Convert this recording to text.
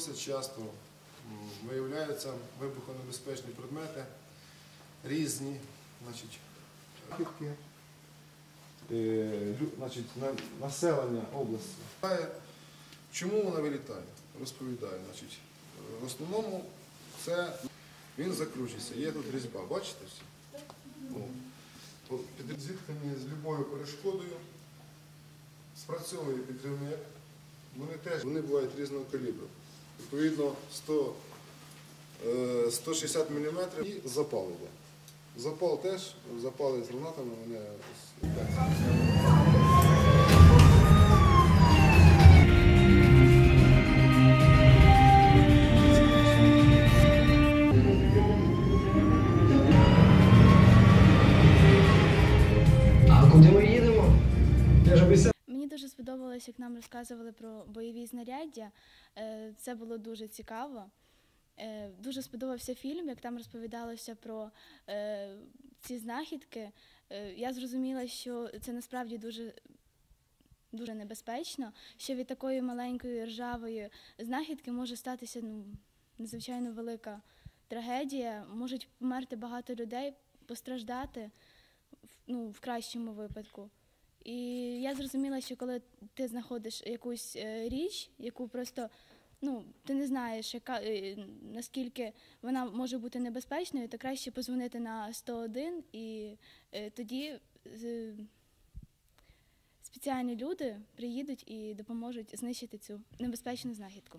Досить часто виявляються вибухонебезпечні предмети різні, значить, е, значить, населення області. Е, Чому вона вилітає? Розповідаю. Значить, в основному це він закручується. Є тут різьба, бачите всі? Під зіткнені з любою перешкодою спрацьовує підривник. Вони теж вони бувають різного калібру. Відповідно, 100, е, 160 мм і запал йде. Запал теж, запали з гранатами, вони. А куди ми дуже сподобалось, як нам розказували про бойові знаряддя. Е, Це було дуже цікаво. Е, Дуже сподобався фільм, як там розповідалося про е, ці знахідки. Я зрозуміла, що це насправді дуже, дуже небезпечно, що від такої маленької ржавої знахідки може статися ну, надзвичайно велика трагедія. Можуть померти багато людей, постраждати ну, в кращому випадку. І я зрозуміла, що коли ти знаходиш якусь е, річ, яку просто ну, ти не знаєш, яка, е, наскільки вона може бути небезпечною, то краще позвонити на 101 і е, тоді спеціальні люди приїдуть і допоможуть знищити цю небезпечну знахідку.